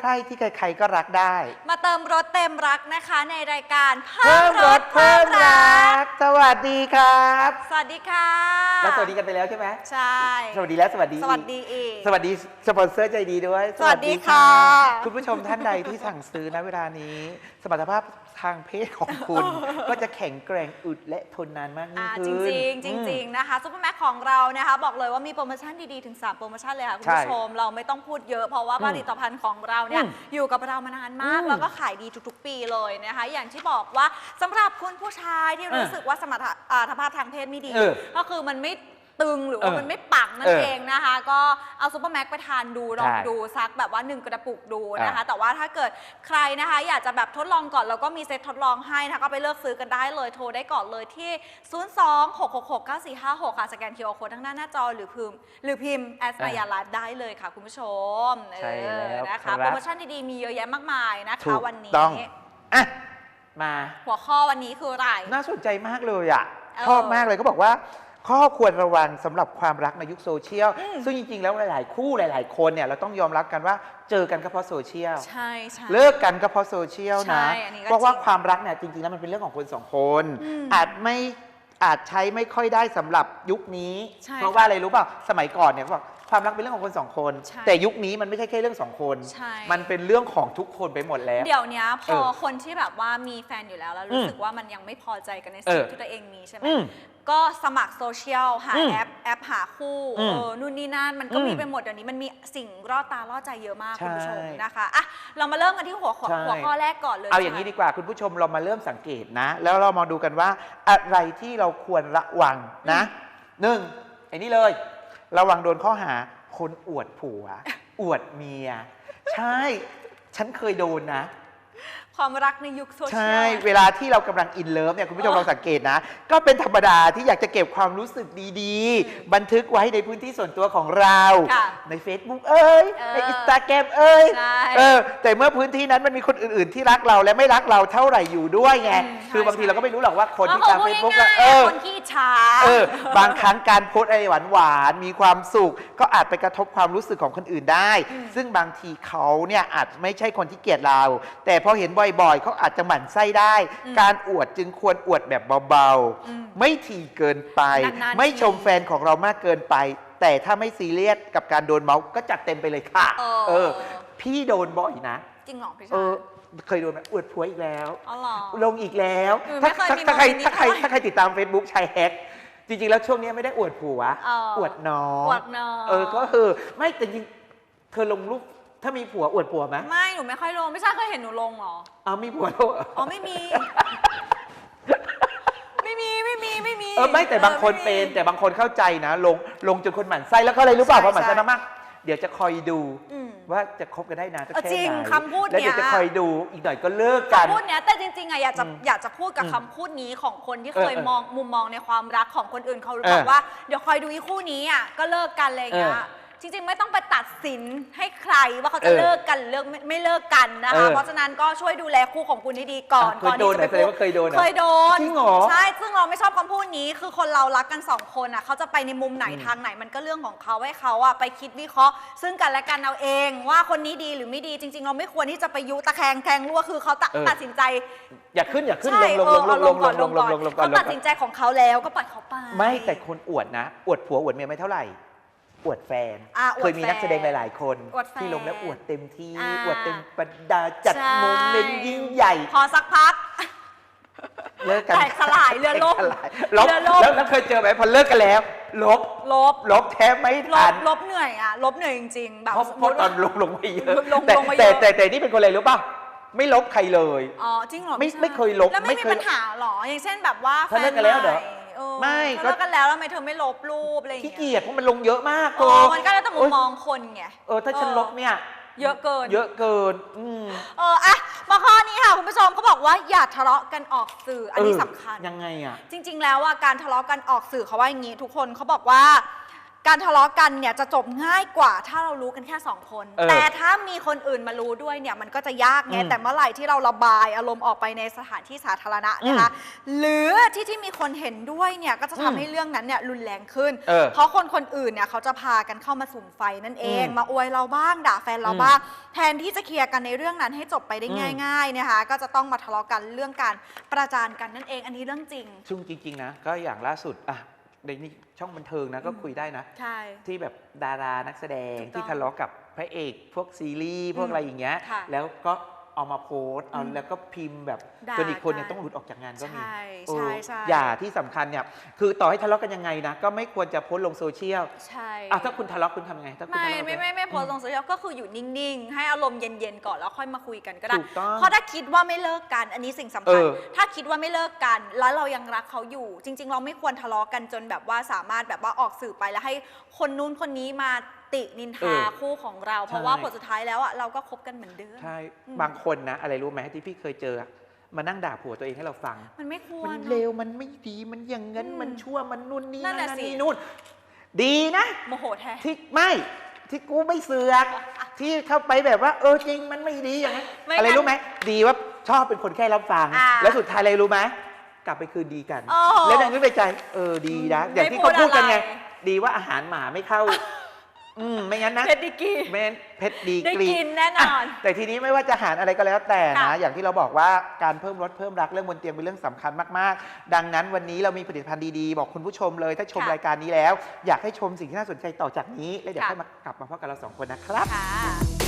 ใครๆที่ใครๆก็รักได้ มาเติมรถเต็มรักนะคะ ในรายการเพิ่มรถเพิ่มรัก สวัสดีครับ สวัสดีค่ะ แล้วสวัสดีกันไปแล้วใช่ไหมใช่ สวัสดีแล้วสวัสดี สวัสดีอีก สวัสดีสปอนเซอร์ใจดีด้วย สวัสดีค่ะ คุณผู้ชมท่านใดที่สั่งซื้อณเวลานี้ สมรรถภาพ ทางเพศของคุณ ก็จะแข็งแกร่งอึดและทนนานมากยิ่งอ่าขึ้จนริงๆจริงๆนะคะซูเปอร์แม็กของเรานะคะบอกเลยว่ามีโปรโมชั่นดีๆ ถึง 3 โปรโมชั่นเลยค่ะ คุณผู้ชม เราไม่ต้องพูดเยอะเพราะว่าอืมผลิตภัณฑ์ของเราเนี่ยอืมอยู่กับเรามานานมากอืมแล้วก็ขายดีทุกๆ ปีเลยนะคะ อย่างที่บอกว่าสำหรับคุณผู้ชายที่เออรู้สึกว่าสมรรถอ่าภาพทางเพศไม่ดีเออก็คือมันไม่ ตึงหรือว่าเออมันไม่ปังนั่เอนอเองนะคะ ก็เอาซูเปอร์แม็กไปทานดูลองใช่ดูซักแบบว่า 1 กระปุกดูนะคะอะแต่ว่าถ้าเกิดใครนะคะ อยากจะแบบทดลองก่อน แล้วก็มีเซ็ตทดลองให้นะคะก็ไปเลือกซื้อกันได้เลยโทรได้ก่อนเลยที่ 026669456 ค่ะ สแกน QR Code ทั้งหน้าหน้าจอหรือพิมพ์ หรือพิมพ์แอสมายาไลฟ์ได้เลยค่ะ คุณผู้ชมใช่แล้วเออนะครัคะบโปรโมชั่นดีๆมีเยอะแยะมากมายนะคะถูกวันนี้ต้องอะมาหัวข้อวันนี้คืออะไร น่าสนใจมากเลยอะเออชอบมากเลยเขาบอกว่า ข้อควรระวังสำหรับความรักในยุคโซเชียลอืมซึ่งจริงๆ แล้วหลาย ๆ คู่หลาย ๆ คนเนี่ยเราต้องยอมรับกันว่าเจอกันก็เพราะโซเชียล ใช่ใช่เลิกกันก็เพราะโซเชียลนะใช่อันนี้ก็เพราะว่าจริงความรักเนี่ยจริง ๆ แล้วมันเป็นเรื่องของคนสองคนอืมอาจไม่อาจใช้ไม่ค่อยได้สำหรับยุคนี้ใช่เพราะว่าอะไรรู้เปล่าสมัยก่อนเนี่ยเขาบอกความรักเป็นเรื่องของคนสองคนใช่แต่ยุคนี้มันไม่ใช่แค่เรื่องสองคนใช่มันเป็นเรื่องของทุกคนไปหมดแล้ว เดี๋ยวเนี้ยพเอออคนที่แบบว่ามีแฟนอยู่แล้วแล้วอืรู้มสึกว่ามันยังไม่พอใจกันในเอสิ่งอที่ตัวเองมีใช่ไหมอืม ก็สมัครโซเชียลหาอืมแอปแอปหาคู่อืมเออนู่นนี่นั่นมันก็อืมมีไปหมดเดี๋ยวนี้มันมีสิ่งรอดตาล่อใจเยอะมากใช่คุณผู้ชมนะคะอะเรามาเริ่มกันที่หัวข้อใช่ หัวข้อแรกก่อนเลยเอาอย่างนี้นี้ดีกว่าคุณผู้ชมเรามาเริ่มสังเกตนะ แล้วเรามาดูกันว่าอะไรที่เราควรระวังนะหนึ่งไอ้นี่เลย ระวังโดนข้อหาคนอวดผัว อวดเมีย ใช่ ฉันเคยโดนนะ ความรักในยุคโซเชียล ใช่ เวลาที่เรากำลังอินเลิฟเนี่ยคุณผู้ชมเออลองสังเกตนะ ก็เป็นธรรมดาที่อยากจะเก็บความรู้สึกดีๆ บันทึกไว้ในพื้นที่ส่วนตัวของเรา ค่ะใน Facebook เอ้ย เออในอินสตาแกรมเอ้ยใช่เออแต่เมื่อพื้นที่นั้นมันมีคนอื่นๆ ที่รักเราและไม่รักเราเท่าไหร่อยู่ด้วยไง อืมใช่คือบางทีใช่ เราก็ไม่รู้หรอกว่าคนที่เออตามพูดเฟซบุ๊กง่ายๆเออ คนขี้อิจฉา เออบางครั้งการโพสต์อะไรหวานๆมีความสุข ก็อาจไปกระทบความรู้สึกของคนอื่นได้อืมซึ่งบางทีเขาเนี่ยอาจไม่ใช่คนที่เกลียดเรา แต่พอเห็นบ่อยๆเขาอาจจะหมั่นไส้ได้การอวดจึงควรอวดแบบเบาอืมๆ ไม่ถี่เกินไป นานๆไม่ทีชมแฟนของเรามากเกินไป แต่ถ้าไม่ซีเรียสกับการโดนเมาส์ก็จัดเต็มไปเลยค่ะ เอเอออ พี่โดนบ่อยนะ จริงเหรอพี่เอชายอเคยโดนไหมอวดผัวอีกแล้ว อ๋อเหรอ ลงอีกแล้วเออถ้าไม่เคยถ้ามีถ้าใครโมเมนต์นี้ถ้าใครเท่าไหร่ถ้าใครติดตาม Facebook ชายแฮกจริง ๆ แล้วช่วงนี้ไม่ได้อวดผัว เอออ วดน้อง อวดน้อง เออ ก็คือไม่แต่จริงเธอลงรูป ถ้ามีผัวอวดผัวไหมไม่ หนูไม่ค่อยลง ไม่ใช่เคยเห็นหนูลงเหรอ เอามีผัวแล้วเหรออ๋อ ไม่มี ไม่มี ไม่มี ไม่มีเออไม่แต่บางคนออเป็ไม่นมีแต่บางคนเข้าใจนะ ลงลงจนคนหมั่นไส้แล้วก็อะไรรู้เปล่าใช่พอหมั่นไส้ใช่มากๆเดี๋ยวจะคอยดู อืม ว่าจะคบกันได้นานสักเออแค่จริงไหนคำพูดแล้วเดี๋ยวเนี้จะยคอยดูอีกหน่อยก็เลิกกันพูดเนี้ยแต่จริงๆอะอยากจะอืมอยากจะพูดกับอืมคำพูดนี้ของคนที่เออเคยเออมองมุมมองในความรักของคนอื่นเขาเออบอกว่าเดี๋ยวคอยดูอีคู่นี้อะก็เลิกกันอะไรอย่างเงี้ยเออ จริงๆ ไม่ต้องไปตัดสินให้ใครว่าเขาจะเออเลิกกันหรือเลิกไม่ไม่เลิกกันนะเอคะ อเพราะฉะนั้นก็ช่วยดูแลคู่ของคุณให้ดีก่อนเคยก่อนโดนที่จะไปเหรอแสดงว่าเคยโดนเหรอเคยโดนจริงเหรอใช่ซึ่งเราไม่ชอบคำพูดนี้ คือคนเรารักกันสองคนอะเขาจะไปในมุมไหนอืมทางไหนมันก็เรื่องของเขาให้เขาอะไปคิดวิเคราะห์ ซึ่งกันและกันเอาเอง ว่าคนนี้ดีหรือไม่ดีจริง ๆ เราไม่ควรที่จะไปยุตะแคงแทงรั่วคือเขาตัดเออ ตัดสินใจ อย่าขึ้นอย่าขึ้นใช่ลงลงเออลงลเอางลลงงก่อนลลงงลงลงก่อนก่อนเขาตัดสินใจของเขาแล้วก็ปล่อยเขาไป ไม่แต่คนอวดนะ อวดผัวอวดเมียไม่เท่าไหร่ อวดแฟน อะอวดเคยมีนักแสดงแฟนหลาย ๆ คน อวดแฟนที่ลงแล้วอวดเต็มที่อ่า อวดเต็มประดาจัดใช่โมเมนต์ยิ่งใหญ่พอสักพัก เลิกกันแตกสลายเรือล่มแตกสลายลบเรือล่ม แล้วแล้วเคยเจอไหมพอเลิกกันแล้ว ลบลบ ลบแทบไม่ลทับน ลบเหนื่อยอะ ลบเหนื่อยจริงๆแบบเพราะสมเพมุราะติตว่าอนลงลงไปเยอะลงแต่ลงไปเยแต่อะแต่แต่นี่เป็นคนอะไรรู้ป่ะไม่ลบใครเลย อ๋อจริงเหรอไม่พี่ชาไม่เคยลบแล้วไม่ไม่มีเคยปัญหาหรอ อย่างเช่นแบบว่าถ้าเลิกกันแล้วเหรอฟใม่เออ ไม่ ถ้าก็เลิกกันแล้วทำไมเธอไม่ลบรูปอะไรอย่างขี้เงี้ยเกียจเพราะมันลงเยอะมากโอ้โกมันก็แล้วแต่มุมมองคนไง เออถ้าฉันเออลบเนี่ย เยอะเกิน เยอะเกิน อืมเอออะมาข้อนี้ค่ะคุณผู้ชมเขาบอกว่าอย่าทะเลาะกันออกสื่ออันนี้เสำคัญ ยังไงอะ จริง ๆ แล้วอะการทะเลาะกันออกสื่อเขาว่าอย่างนี้ทุกคนเขาบอกว่า การทะเลาะกันเนี่ยจะจบง่ายกว่าถ้าเรารู้กันแค่สองคน เออแต่ถ้ามีคนอื่นมารู้ด้วยเนี่ยมันก็จะยากไงอืมแต่เมื่อไหร่ที่เราระบายอารมณ์ออกไปในสถานที่สาธารณะนะคะ หรือที่ที่มีคนเห็นด้วยเนี่ยก็จะทำอืมให้เรื่องนั้นเนี่ยรุนแรงขึ้น เออเพราะคนคนอื่นเนี่ยเขาจะพากันเข้ามาสุ่มไฟนั่นเอง อืมมาอวยเราบ้างด่าแฟนเราอืมบ้างแทนที่จะเคลียร์กันในเรื่องนั้นให้จบไปได้อืม ง่าย ๆนะคะ ก็จะต้องมาทะเลาะกันเรื่องการประจานกันนั่นเอง อันนี้เรื่องจริง ซึ่งจริง ๆ นะ ก็อย่างล่าสุดอะ ในนี่ช่องบันเทิงนะก็คุยได้นะ ใช่ ที่แบบดารานักแสดงถูกต้องที่ทะเลาะกับพระเอก พวกซีรีส์พวกอืมอะไรอย่างเงี้ย ค่ะ แล้วก็ เอามาโพสต์เอาอืมแล้วก็พิมพ์แบบด่าจนอีกคนเนี่ยกันต้องหลุดออกจากงานก็มีใช่เออใช่ใช่ อย่าที่สำคัญเนี่ยคือต่อให้ทะเลาะกันยังไงนะ ก็ไม่ควรจะโพสต์ลงโซเชียลใช่อะถ้าคุณทะเลาะคุณทำยังไงถ้าคุณไม่ทะเลาะไม่กันไม่ไม่โพสต์ลงโซเชียลก็คืออยู่นิ่งๆ ให้อารมณ์เย็นๆก่อนแล้วค่อยมาคุยกันก็ได้ ถูกต้องเพราะถ้าคิดว่าไม่เลิกกัน อันนี้สิ่งสำเอคัญอถ้าคิดว่าไม่เลิกกัน แล้วเรายังรักเขาอยู่ จริง ๆ เราไม่ควรทะเลาะกันจนแบบว่าสามารถแบบว่าออกสื่อไปแล้วให้คนนู้นคนนี้มา ตินินเอทาอคู่ของเรา เพราะใช่ว่าผลสุดท้ายแล้วอะเราก็คบกันเหมือนเดิม ใช่อืม บางคนนะ อะไรรู้ไหมที่พี่เคยเจออะมานั่งด่าผัวตัวเองให้เราฟัง มันไม่ควรมันเนอะเลวมันไม่ดีมันอย่างนั้นอืมมันชั่วมันนู่นนี่นั่นแหละนั่นสิ นี่นู่น ดีนะ โมโหแท้ที่ไม่ที่กูไม่เสือก ที่เข้าไปแบบว่า เออจริงมันไม่ดีอย่างนั้นไม่อะไรงั้นรู้ไหมดีว่าชอบเป็นคนแค่รับฟัง อ่าแล้วสุดท้ายอะไรรู้ไหมกลับไปคืนดีกัน โอ้โหแล้วนางนึกในใจ เออดีนะอืมอย่างที่ไม่พูเขาดพูดกันไงอะไร ดีว่าอาหารหมาไม่เข้า อืมไม่งั้นนะเพชรดิกีแม่นเพชรดีได้กรีกินแน่นอนะแต่ทีนี้ไม่ว่าจะหารอะไรก็แล้วแต่นะ ค่ะอย่างที่เราบอกว่าการเพิ่มรสเพิ่มรักเรื่องบนเตียงเป็นเรื่องสำคัญมากๆ ดังนั้นวันนี้เรามีผลิตภัณฑ์ดีๆ บอกคุณผู้ชมเลย ถ้าชมค่ะ รายการนี้แล้ว อยากให้ชมสิ่งที่น่าสนใจต่อจากนี้ แล้วเดี๋ยวค่ะค่อยมากลับมาพบกันเราสองคนนะครับ ค่ะ